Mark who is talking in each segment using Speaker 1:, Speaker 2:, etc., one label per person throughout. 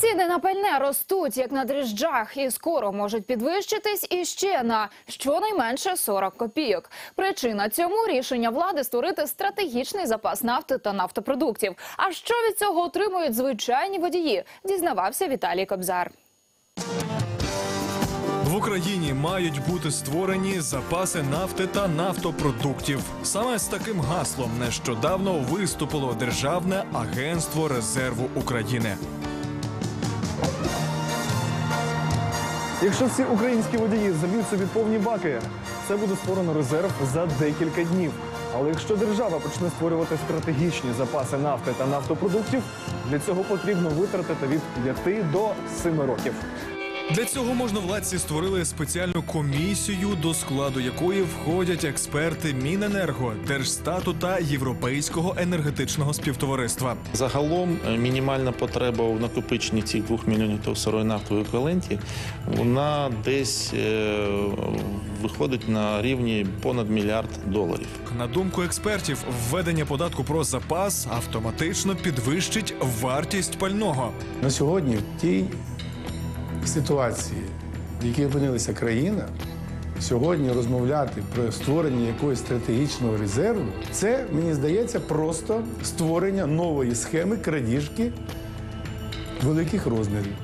Speaker 1: Ціни на пальне ростуть як на дріжджах і скоро можуть підвищитись іще на щонайменше 40 копійок. Причина цьому рішення влади створити стратегічний запас нафти та нафтопродуктів. А що від цього отримують звичайні водії? Дізнавався Віталій Кобзар.
Speaker 2: В Україні мають бути створені запаси нафти та нафтопродуктів. Саме з таким гаслом нещодавно виступило Державне агентство резерву України.
Speaker 3: Якщо всі українські водії заб'ють собі повні баки, це буде створено резерв за декілька днів. Але якщо держава почне створювати стратегічні запаси нафти та нафтопродуктів, для цього потрібно витратити від 5 до 7 років.
Speaker 2: Для цього можновладці створили спеціальну комісію, до складу якої входять експерти Міненерго, Держстату та Європейського енергетичного співтовариства.
Speaker 4: Загалом е, мінімальна потреба у накопиченні цих 2 мільйонів тонн сирої нафти в еквіваленті, вона десь е, виходить на рівні понад мільярд доларів.
Speaker 2: На думку експертів, введення податку про запас автоматично підвищить вартість пального.
Speaker 5: На сьогодні в тій ситуації, в якій опинилася країна, сьогодні розмовляти про створення якогось стратегічного резерву, це мені здається просто створення нової схеми крадіжки великих розмірів.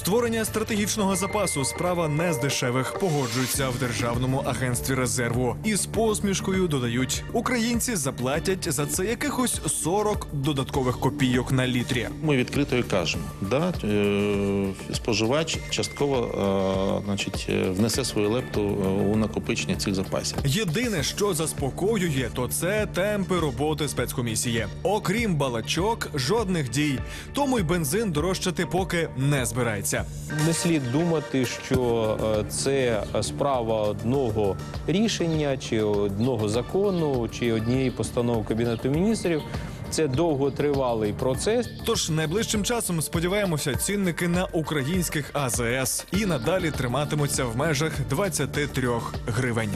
Speaker 2: Створення стратегічного запасу справа не з дешевих. Погоджуються в державному агентстві резерву. І з посмішкою додають: українці заплатять за це якихось 40 додаткових копійок на літрі.
Speaker 4: Ми відкрито і кажемо, да, е, споживач частково е, значить, е, внесе свою лепту у накопичення цих запасів.
Speaker 2: Єдине, що заспокоює, то це темпи роботи спецкомісії. Окрім балачок, жодних дій. Тому й бензин дорожчати поки не збирається.
Speaker 6: Не слід думати, що е, це справа одного рішення, чи одного закону, чи однієї постанови Кабінету міністрів. Це довготривалий процес.
Speaker 2: Тож найближчим часом сподіваємося, цінники на українських АЗС і надалі триматимуться в межах 23 гривень.